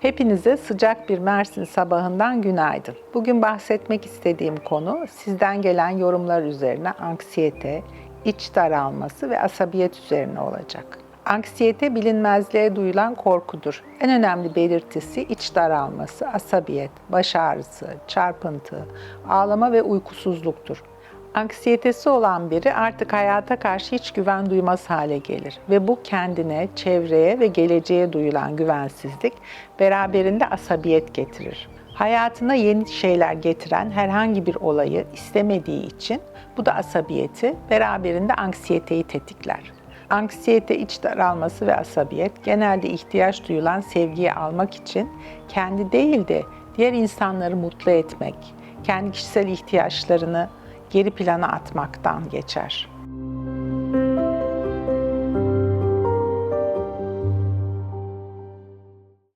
Hepinize sıcak bir Mersin sabahından günaydın. Bugün bahsetmek istediğim konu sizden gelen yorumlar üzerine anksiyete, iç daralması ve asabiyet üzerine olacak. Anksiyete bilinmezliğe duyulan korkudur. En önemli belirtisi iç daralması, asabiyet, baş ağrısı, çarpıntı, ağlama ve uykusuzluktur. Anksiyetesi olan biri artık hayata karşı hiç güven duymaz hale gelir ve bu kendine, çevreye ve geleceğe duyulan güvensizlik beraberinde asabiyet getirir. Hayatına yeni şeyler getiren herhangi bir olayı istemediği için bu da asabiyeti beraberinde anksiyeteyi tetikler. Anksiyete, iç daralması ve asabiyet genelde ihtiyaç duyulan sevgiyi almak için kendi değil de diğer insanları mutlu etmek, kendi kişisel ihtiyaçlarını geri plana atmaktan geçer.